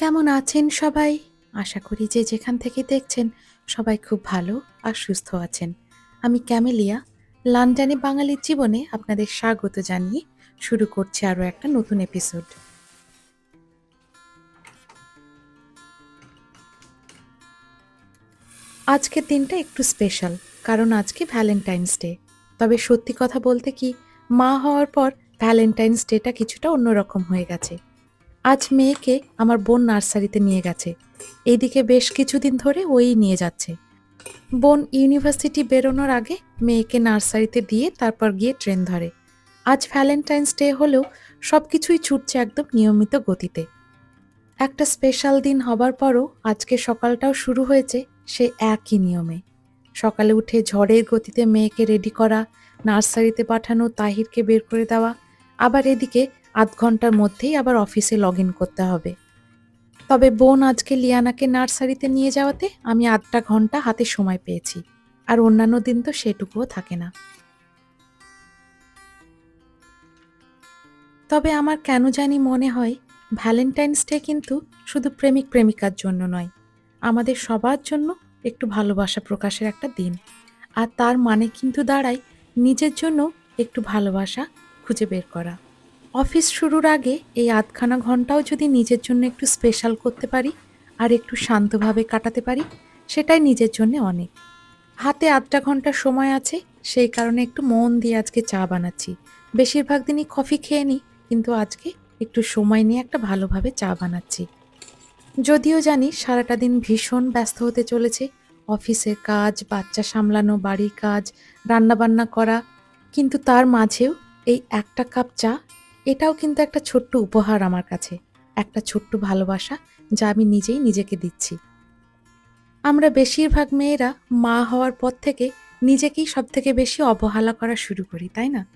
কেমন আছেন সবাই? আশা করি যে যেখান থেকে দেখছেন সবাই খুব ভালো আর সুস্থ আছেন। আমি ক্যামেলিয়া, লন্ডনে বাঙালির জীবনে আপনাদের স্বাগত জানিয়ে শুরু করছি আরও একটা নতুন এপিসোড আজকের দিনটা একটু স্পেশাল কারণ আজকে ভ্যালেন্টাইন্স ডে তবে সত্যি কথা বলতে কি, মা হওয়ার পর ভ্যালেন্টাইন্স ডেটা কিছুটা অন্যরকম হয়ে গেছে। আজ মেয়েকে আমার বোন নার্সারিতে নিয়ে গেছে। এইদিকে বেশ কিছুদিন ধরে ওই নিয়ে যাচ্ছে। বোন ইউনিভার্সিটি বেরোনোর আগে মেয়েকে নার্সারিতে দিয়ে তারপর গিয়ে ট্রেন ধরে। আজ ভ্যালেন্টাইন্স ডে হলেও সব কিছুই ছুটছে একদম নিয়মিত গতিতে। একটা স্পেশাল দিন হবার পরও আজকে সকালটাও শুরু হয়েছে সে একই নিয়মে। সকালে উঠে ঝড়ের গতিতে মেয়েকে রেডি করা, নার্সারিতে পাঠানো তাহিরকে বের করে দেওয়া, আবার এদিকে আধ ঘণ্টার মধ্যেই আবার অফিসে লগ ইন করতে হবে। তবে বোন আজকে লিয়ানাকে নার্সারিতে নিয়ে যাওয়াতে আমি আধটা ঘণ্টা হাতে সময় পেয়েছি, আর অন্যান্য দিন তো সেটুকুও থাকে না। তবে আমার কেন জানি মনে হয় ভ্যালেন্টাইন্স ডে কিন্তু শুধু প্রেমিক প্রেমিকার জন্য নয়, আমাদের সবার জন্য একটু ভালোবাসা প্রকাশের একটা দিন, আর তার মানে কিন্তু দাঁড়ায় নিজের জন্য একটু ভালোবাসা খুঁজে বের করা। অফিস শুরুর আগে এই আধখানা ঘন্টাও যদি নিজের জন্য একটু স্পেশাল করতে পারি আর একটু শান্তভাবে কাটাতে পারি, সেটাই নিজের জন্য অনেক। হাতে আধটা ঘণ্টা সময় আছে, সেই কারণে একটু মন দিয়ে আজকে চা বানাচ্ছি। বেশিরভাগ দিনই কফি খেয়ে নিই কিন্তু আজকে একটু সময় নিয়ে একটা ভালোভাবে চা বানাচ্ছি। যদিও জানি সারাটা দিন ভীষণ ব্যস্ত হতে চলেছে, অফিসের কাজ, বাচ্চা সামলানো, বাড়ির কাজ, রান্নাবান্না করা, কিন্তু তার মাঝেও এই একটা কাপ চা এটাও কিন্তু একটা ছোট্ট উপহার আমার কাছে, একটা ছোট্ট ভালোবাসা যা আমি নিজেই নিজেকে দিচ্ছি। আমরা বেশিরভাগ মেয়েরা মা হওয়ার পর থেকে নিজেকেই সব থেকে বেশি অবহেলা করা শুরু করি, তাই না?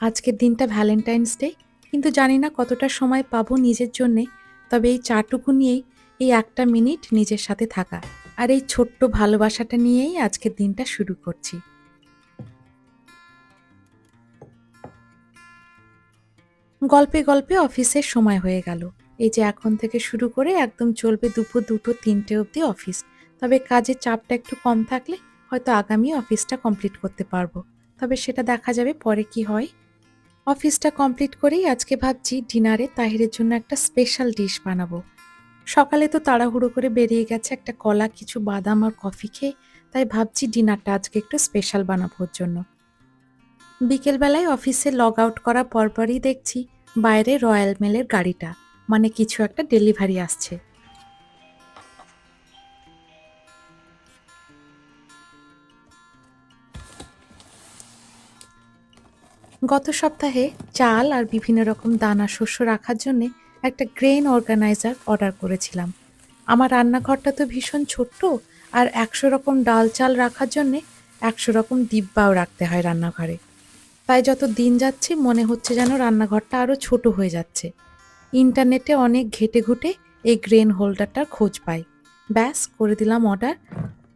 আজকের দিনটা ভ্যালেন্টাইন্স ডে কিন্তু জানি না কতটা সময় পাবো নিজের জন্যে, তবে এই চাটুকু নিয়েই এই একটা মিনিট নিজের সাথে থাকা আর এই ছোট্ট ভালোবাসাটা নিয়েই আজকের দিনটা শুরু করছি। গল্পে গল্পে অফিসের সময় হয়ে গেল। এই যে এখন থেকে শুরু করে একদম চলবে দুপুর দুটো তিনটে অবধি অফিস। তবে কাজের চাপটা একটু কম থাকলে হয়তো আগামী অফিসটা কমপ্লিট করতে পারব। তবে সেটা দেখা যাবে পরে কি হয়। অফিসটা কমপ্লিট করেই আজকে ভাবছি ডিনারে তাহিরের জন্য একটা স্পেশাল ডিশ বানাবো। সকালে তো তাড়াহুড়ো করে বেরিয়ে গেছে একটা কলা, কিছু বাদাম আর কফি খেয়ে, তাই ভাবছি ডিনারটা আজকে একটু স্পেশাল বানাবো ওর জন্য। বিকেলবেলায় অফিসে লগ আউট করার পরপরই দেখছি বাইরে রয়্যাল মেলের গাড়িটা মানে কিছু একটা ডেলিভারি আসছে। গত সপ্তাহে চাল আর বিভিন্ন রকম দানা শস্য রাখার জন্যে একটা গ্রেন অর্গানাইজার অর্ডার করেছিলাম। আমার রান্নাঘরটা তো ভীষণ ছোট্ট আর একশো রকম ডাল চাল রাখার জন্যে একশো রকম ডিব্বাও রাখতে হয় রান্নাঘরে। তাই যত দিন যাচ্ছে, মনে হচ্ছে যেন রান্নাঘরটা আরও ছোট হয়ে যাচ্ছে। ইন্টারনেটে অনেক ঘেটে ঘুটে এই গ্রেন হোল্ডারটার খোঁজ পাই। ব্যাস, করে দিলাম অর্ডার।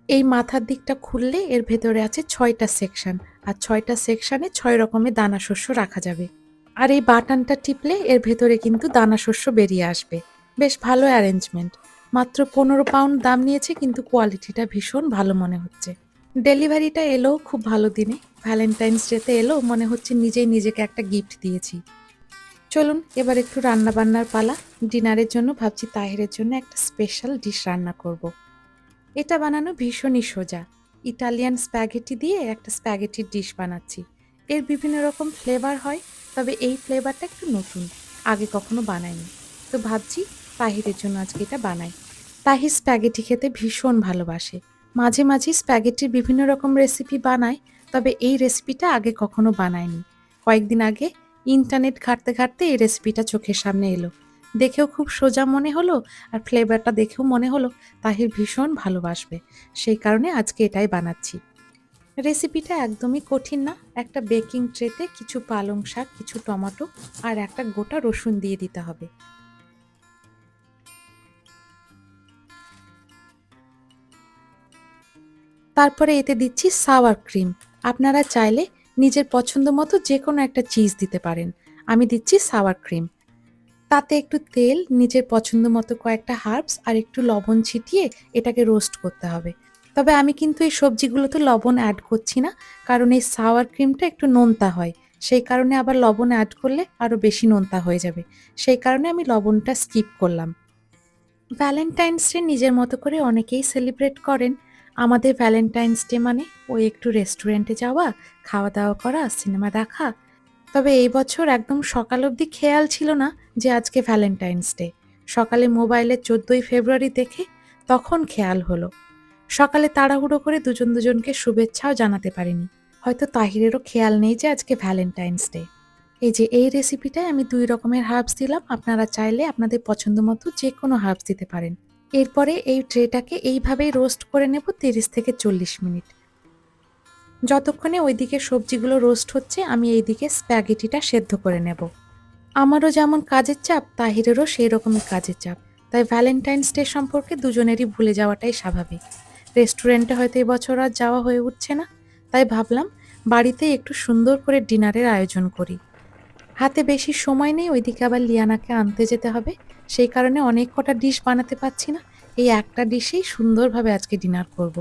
এই মাথার দিকটা খুললে এর ভেতরে আছে ছয়টা সেকশন। আর ছয়টা সেকশনে ছয় রকমের দানা শস্য রাখা যাবে। আর এই বাটনটা টিপলে এর ভেতরে কিন্তু দানা শস্য বেরিয়ে আসবে। বেশ ভালো অ্যারেঞ্জমেন্ট। মাত্র পনেরো পাউন্ড দাম নিয়েছে, কিন্তু কোয়ালিটিটা ভীষণ ভালো মনে হচ্ছে। ডেলিভারিটা এলো খুব ভালো দিনে। ভ্যালেন্টাইন্স ডেতে এলো, মনে হচ্ছে নিজেই নিজেকে একটা গিফট দিয়েছি। চলুন, এবার একটু রান্না বান্নার পালা। ডিনারের জন্য ভাবছি তাহিরের জন্য একটা স্পেশাল ডিশ রান্না করব। এটা বানানো ভীষণই সোজা। ইটালিয়ান স্প্যাগেটি দিয়ে একটা স্প্যাগেটির ডিশ বানাচ্ছি। এর বিভিন্ন রকম ফ্লেভার হয়, তবে এই ফ্লেভারটা একটু নতুন। আগে কখনো বানাইনি। তো ভাবছি তাহিরের জন্য আজকে এটা বানাই। তাহির স্প্যাগেটি খেতে ভীষণ ভালোবাসে। মাঝে মাঝে স্প্যাগেটির বিভিন্ন রকম রেসিপি বানায়, তবে এই রেসিপিটা আগে কখনো বানায়নি। কয়েকদিন আগে ইন্টারনেট ঘাঁটতে ঘাঁটতে এই রেসিপিটা চোখের সামনে এলো। দেখেও খুব সোজা মনে হলো আর ফ্লেভারটা দেখেও মনে হলো তাহির ভীষণ ভালোবাসবে। সেই কারণে আজকে এটাই বানাচ্ছি। রেসিপিটা একদমই কঠিন না, একটা বেকিং ট্রেতে কিছু পালং শাক, কিছু টমেটো আর একটা গোটা রসুন দিয়ে দিতে হবে। তারপরে এতে দিচ্ছি সাওয়ার ক্রিম আপনারা চাইলে নিজের পছন্দ মতো যে কোনো একটা চিজ দিতে পারেন। আমি দিচ্ছি সাওয়ার ক্রিম তাতে একটু তেল, নিজের পছন্দ মতো কয়েকটা হার্বস আর একটু লবণ ছিটিয়ে এটাকে রোস্ট করতে হবে। তবে আমি কিন্তু এই সবজিগুলোতে লবণ অ্যাড করছি না, কারণ এই সাওয়ার ক্রিমটা একটু নোনতা হয়। সেই কারণে আবার লবণ অ্যাড করলে আরও বেশি নোনতা হয়ে যাবে। সেই কারণে আমি লবণটা স্কিপ করলাম। ভ্যালেন্টাইন্স ডে নিজের মতো করে অনেকেই সেলিব্রেট করেন। আমাদের ভ্যালেন্টাইন্স ডে মানে ওই একটু রেস্টুরেন্টে যাওয়া খাওয়া দাওয়া করা সিনেমা দেখা। তবে এই বছর একদম সকাল অবধি খেয়াল ছিল না যে আজকে ভ্যালেন্টাইন্স ডে সকালে মোবাইলে চোদ্দোই ফেব্রুয়ারি দেখে তখন খেয়াল হলো। সকালে তাড়াহুড়ো করে দুজন দুজনকে শুভেচ্ছাও জানাতে পারিনি। হয়তো তাহিরেরও খেয়াল নেই যে আজকে ভ্যালেন্টাইন্স ডে এই যে এই রেসিপিটায় আমি দুই রকমের হার্বস দিলাম, আপনারা চাইলে আপনাদের পছন্দ মতো যে কোনো হার্বস দিতে পারেন। এরপরে এই ট্রেটাকে এইভাবেই রোস্ট করে নেব তিরিশ থেকে চল্লিশ মিনিট। যতক্ষণে ওইদিকে সবজিগুলো রোস্ট হচ্ছে, আমি এইদিকে স্প্যাগেটিটা সেদ্ধ করে নেব। আমারও যেমন কাজের চাপ, তাহিরেরও সেই রকমই কাজের চাপ। তাই ভ্যালেন্টাইন্স ডে সম্পর্কে দুজনেরই ভুলে যাওয়াটাই স্বাভাবিক। রেস্টুরেন্টে হয়তো এবছর আর যাওয়া হয়ে উঠছে না। তাই ভাবলাম বাড়িতেই একটু সুন্দর করে ডিনারের আয়োজন করি। হাতে বেশি সময় নেই, ওইদিকে আবার লিয়ানাকে আনতে যেতে হবে। সেই কারণে অনেক কটা ডিশ বানাতে পারছি না। এই একটা ডিশেই সুন্দরভাবে আজকে ডিনার করব।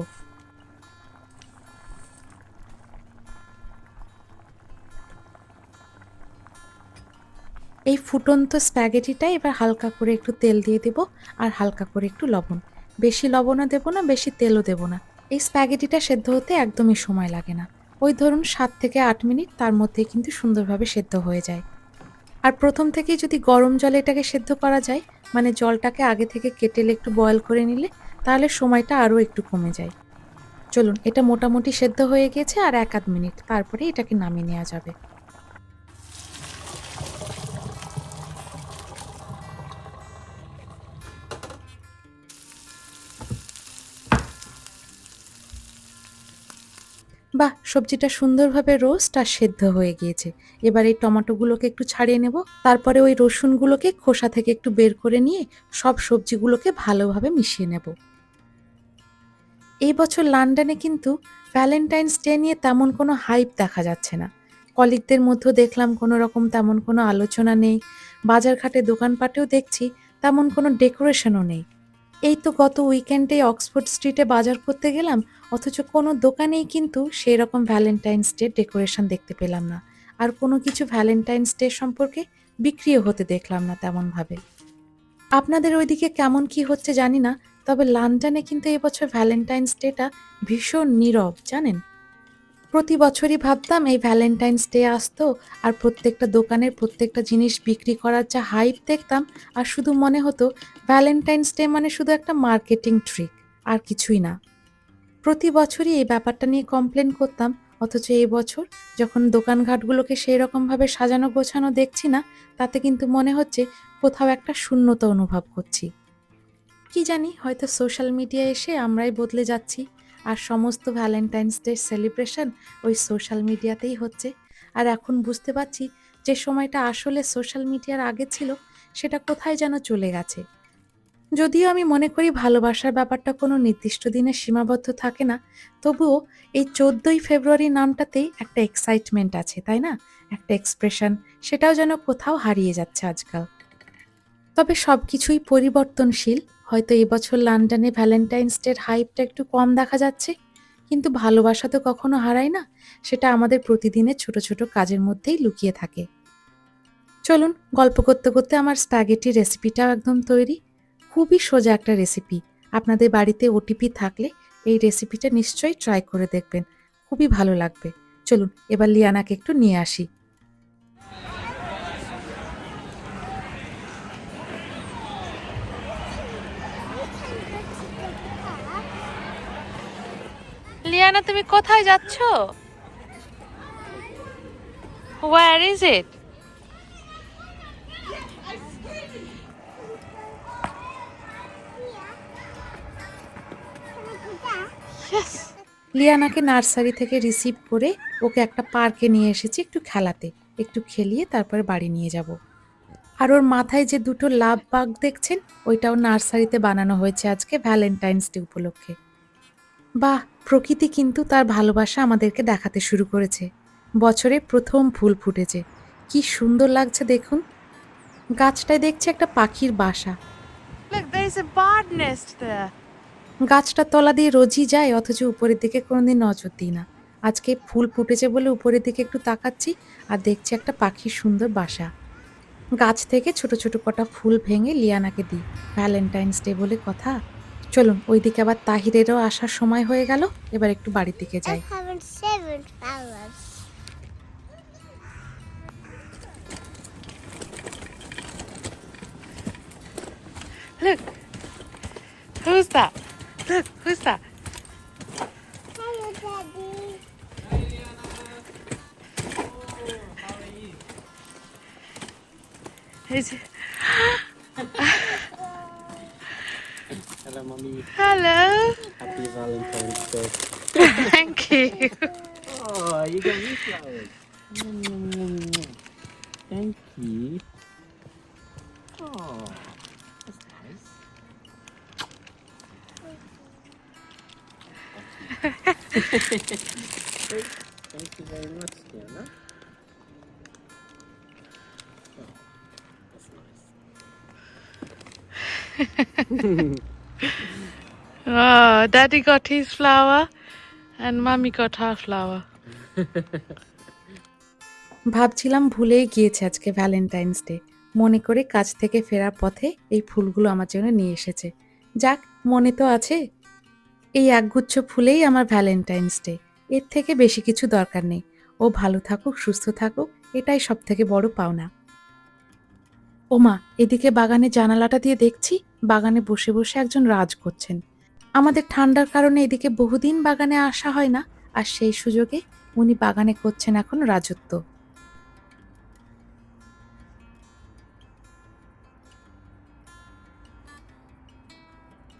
এই ফুটন্ত স্প্যাগেটিটা এবার হালকা করে একটু তেল দিয়ে দেব আর হালকা করে একটু লবণ। বেশি লবণও দেবো না, বেশি তেলও দেবো না। এই স্প্যাগেটিটা সেদ্ধ হতে একদমই সময় লাগে না। ওই ধরুন সাত থেকে আট মিনিট, তার মধ্যে কিন্তু সুন্দরভাবে সেদ্ধ হয়ে যায়। আর প্রথম থেকেই যদি গরম জলে এটাকে সেদ্ধ করা যায় মানে জলটাকে আগে থেকে কেটেলে একটু বয়ল করে নিলে, তাহলে সময়টা আরও একটু কমে যায়। চলুন, এটা মোটামুটি সেদ্ধ হয়ে গেছে আর এক আধ মিনিট, তারপরে এটাকে নামিয়ে নেওয়া যাবে। বাহ, সবজিটা সুন্দরভাবে রোস্ট আর সেদ্ধ হয়ে গিয়েছে। এবার এই টমেটোগুলোকে একটু ছাড়িয়ে নেব। তারপরে ওই রসুনগুলোকে খোসা থেকে একটু বের করে নিয়ে সব সবজিগুলোকে ভালোভাবে মিশিয়ে নেব। এই বছর লন্ডনে কিন্তু ভ্যালেন্টাইন্স ডে নিয়ে তেমন কোনো হাইপ দেখা যাচ্ছে না। কলিগদের মধ্যেও দেখলাম কোনো রকম তেমন কোনো আলোচনা নেই। বাজারঘাটে দোকানপাটেও দেখছি তেমন কোনো ডেকোরেশনও নেই। এই তো গত উইকেন্ডে অক্সফোর্ড স্ট্রিটে বাজার করতে গেলাম, অথচ কোনো দোকানেই কিন্তু সেই রকম ভ্যালেন্টাইন্স ডে ডেকোরেশন দেখতে পেলাম না। আর কোনো কিছু ভ্যালেন্টাইন্স ডে সম্পর্কে বিক্রিও হতে দেখলাম না তেমনভাবে। আপনাদের ওইদিকে কেমন কি হচ্ছে জানি না, তবে লন্ডনে কিন্তু এবছর ভ্যালেন্টাইন্স ডেটা ভীষণ নীরব, জানেন? প্রতি বছরই ভাবতাম এই ভ্যালেন্টাইন্স ডে আসতো আর প্রত্যেকটা দোকানের প্রত্যেকটা জিনিস বিক্রি করার যা হাইপ দেখতাম আর শুধু মনে হতো ভ্যালেন্টাইন্স ডে মানে শুধু একটা মার্কেটিং ট্রিক আর কিছুই না। প্রতি বছরই এই ব্যাপারটা নিয়ে কমপ্লেন করতাম, অথচ এই বছর যখন দোকানঘাটগুলোকে সেই রকমভাবে সাজানো গোছানো দেখছি না, তাতে কিন্তু মনে হচ্ছে কোথাও একটা শূন্যতা অনুভব করছি। কি জানি, হয়তো সোশ্যাল মিডিয়া এসে আমরাই বদলে যাচ্ছি। আর সমস্ত ভ্যালেন্টাইন্স ডে সেলিব্রেশন ওই সোশ্যাল মিডিয়াতেই হচ্ছে। আর এখন বুঝতে পারছি যে সময়টা আসলে সোশ্যাল মিডিয়ার আগে ছিল, সেটা কোথায় যেন চলে গেছে। যদিও আমি মনে করি ভালোবাসার ব্যাপারটা কোনো নির্দিষ্ট দিনে সীমাবদ্ধ থাকে না, তবুও এই চোদ্দোই ফেব্রুয়ারি নামটাতেই একটা এক্সাইটমেন্ট আছে, তাই না? একটা এক্সপ্রেশন সেটাও যেন কোথাও হারিয়ে যাচ্ছে আজকাল। তবে সব কিছুই পরিবর্তনশীল হয়তো এবছর লন্ডনে ভ্যালেন্টাইন্স ডের হাইপটা একটু কম দেখা যাচ্ছে, কিন্তু ভালোবাসা তো কখনো হারায় না, সেটা আমাদের প্রতিদিনের ছোট ছোট কাজের মধ্যেই লুকিয়ে থাকে। চলুন, গল্প করতে করতে আমার স্প্যাগেটি রেসিপিটাও একদম তৈরি। খুবই সোজা একটা রেসিপি আপনাদের বাড়িতে ওটিপি থাকলে এই রেসিপিটা নিশ্চয়ই ট্রাই করে দেখবেন। খুবই ভালো লাগবে। চলুন, এবার লিয়ানাকে একটু নিয়ে আসি। লিয়ানা, তুমি কোথায় যাচ্ছ? ওয়ার ইজ ইট লিয়ানাকে নার্সারি থেকে রিসিভ করে ওকে একটা পার্কে নিয়ে এসেছি একটু খেলাতে। একটু খেলিয়ে তারপরে বাড়ি নিয়ে যাব। আর ওর মাথায় যে দুটো লাভ বাঘ দেখছেন, ওইটাও নার্সারিতে বানানো হয়েছে আজকে ভ্যালেন্টাইন্স ডে উপলক্ষে। বাহ প্রকৃতি কিন্তু তার ভালোবাসা আমাদেরকে দেখাতে শুরু করেছে। বছরে প্রথম ফুল ফুটেছে। কি সুন্দর লাগছে দেখুন। গাছটায় দেখছি একটা পাখির বাসা. গাছটার তলা দিয়ে রোজই যায় অথচ উপরের দিকে কোনোদিন নজর দিই না। আজকে ফুল ফুটেছে বলে উপরের দিকে একটু তাকাচ্ছি আর দেখছি একটা পাখির সুন্দর বাসা। গাছ থেকে ছোট ছোট কটা ফুল ভেঙে লিয়ানাকে দিই। ভ্যালেন্টাইন্স ডে বলে কথা। চলুন ওই দিকে আবার তাহিরেরও আসার সময় হয়ে গেল। এবার একটু বাড়ির দিকে যাই। Is it? Hello, mommy. Hello. Happy Valentine's Day. Thank you. Oh, you got me flowers. Thank you. Oh, that's nice. Thank you very much, Diana. Oh, that's nice. Oh, Daddy got his flower and Mummy got her flower. ভাবছিলাম ভুলেই গিয়েছে আজকে Valentine's day মনে করে কাজ থেকে ফেরার পথে এই ফুলগুলো আমার জন্য নিয়ে এসেছে। যাক মনে তো আছে। এই একগুচ্ছ ফুলেই আমার ভ্যালেন্টাইন্স ডে এর থেকে বেশি কিছু দরকার নেই। ও ভালো থাকুক সুস্থ থাকুক এটাই সব থেকে বড় পাওনা। ওমা এদিকে বাগানে জানালাটা দিয়ে দেখছি বাগানে বসে বসে একজন রাজ করছেন। আমাদের ঠান্ডার কারণে এদিকে বহুদিন বাগানে আসা হয় না, আর সেই সুযোগে উনি বাগানে করছেন এখন রাজত্ব।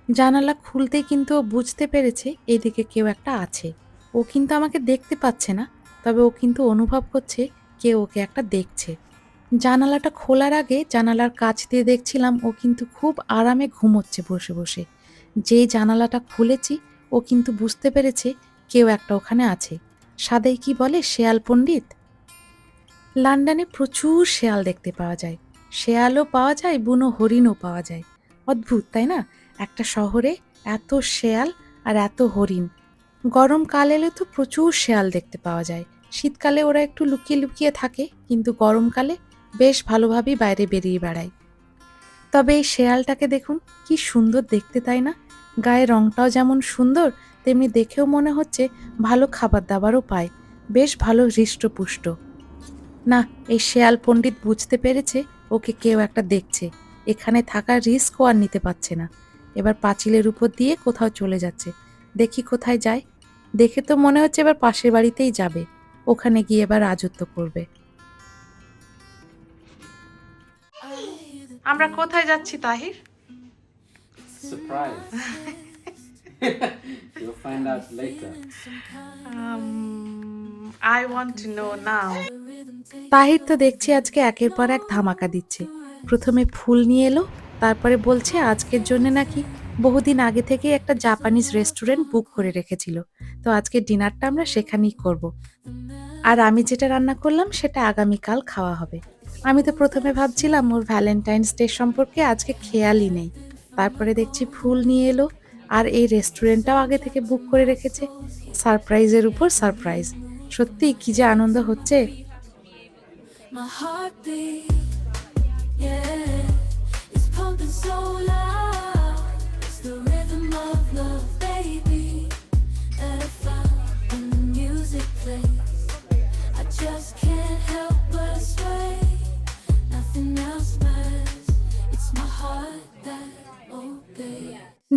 জানালা খুলতেই কিন্তু ও বুঝতে পেরেছে এদিকে কেউ একটা আছে। ও কিন্তু আমাকে দেখতে পাচ্ছে না, তবে ও কিন্তু অনুভব করছে কেউ ওকে একটা দেখছে। জানালাটা খোলার আগে জানালার কাছ দিয়ে দেখছিলাম ও কিন্তু খুব আরামে ঘুমোচ্ছে বসে বসে। যেই জানালাটা খুলেছি, ও কিন্তু বুঝতে পেরেছে কেউ একটা ওখানে আছে। সাদেই কি বলে, শেয়াল পণ্ডিত? লন্ডনে প্রচুর শেয়াল দেখতে পাওয়া যায়। শেয়ালও পাওয়া যায়, বুনো হরিণও পাওয়া যায়। অদ্ভুত, তাই না? একটা শহরে এত শেয়াল আর এত হরিণ। গরমকাল এলে তো প্রচুর শেয়াল দেখতে পাওয়া যায়। শীতকালে ওরা একটু লুকিয়ে লুকিয়ে থাকে, কিন্তু গরমকালে বেশ ভালোভাবেই বাইরে বেরিয়ে বেড়ায়। তবে এই শেয়ালটাকে দেখুন, কি সুন্দর দেখতে, তাই না? গায়ের রংটাও যেমন সুন্দর, তেমনি দেখেও মনে হচ্ছে ভালো খাবার দাবারও পায়। বেশ ভালো হৃষ্টপুষ্ট। না, এই শেয়াল পণ্ডিত বুঝতে পেরেছে ওকে কেউ একটা দেখছে। এখানে থাকার রিস্কও আর নিতে পারছে না। এবার পাঁচিলের উপর দিয়ে কোথাও চলে যাচ্ছে। দেখি কোথায় যায়। দেখে তো মনে হচ্ছে এবার পাশের বাড়িতেই যাবে। ওখানে গিয়ে এবার রাজত্ব করবে। আমরা কোথায় যাচ্ছি, Tahir? Surprise. You'll find out later. Um, I want to know now. Tahir তো দেখছি আজকে একের পর এক ধামাকা দিচ্ছে প্রথমে ফুল নিয়ে এলো তারপরে বলছে আজকের জন্য নাকি বহুদিন আগে থেকে একটা জাপানিজ রেস্টুরেন্ট বুক করে রেখেছিল তো আজকে ডিনারটা আমরা সেখানেই করব। আর আমি যেটা রান্না করলাম সেটা আগামীকাল খাওয়া হবে আমি তো প্রথমে ভাবছিলাম ওর ভ্যালেন্টাইন্স ডে সম্পর্কে আজকে খেয়ালই নেই তারপরে দেখছি ফুল নিয়ে এলো আর এই রেস্টুরেন্টটাও আগে থেকে বুক করে রেখেছে। সারপ্রাইজের উপর সারপ্রাইজ। সত্যি কি যে আনন্দ হচ্ছে। My yeah, it's pumping so loud.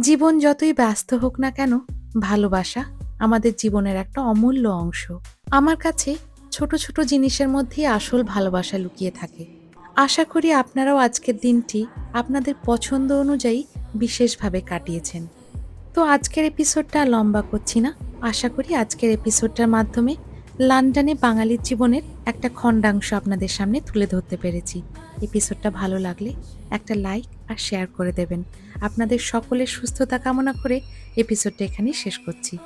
জীবন যতই ব্যস্ত হোক না কেন, ভালোবাসা আমাদের জীবনের একটা অমূল্য অংশ। আমার কাছে ছোট ছোট জিনিসের মধ্যেই আসল ভালোবাসা লুকিয়ে থাকে। আশা করি আপনারাও আজকের দিনটি আপনাদের পছন্দ অনুযায়ী বিশেষভাবে কাটিয়েছেন। তো আজকের এপিসোডটা লম্বা করছি না। আশা করি আজকের এপিসোডটার মাধ্যমে লন্ডনে বাঙালির জীবনের একটা খণ্ডাংশ আপনাদের সামনে তুলে ধরতে পেরেছি। এপিসোডটা ভালো লাগলে একটা লাইক আর শেয়ার করে দেবেন। আপনাদের সকলের সুস্থতা কামনা করে এপিসোডটা এখানেই শেষ করছি।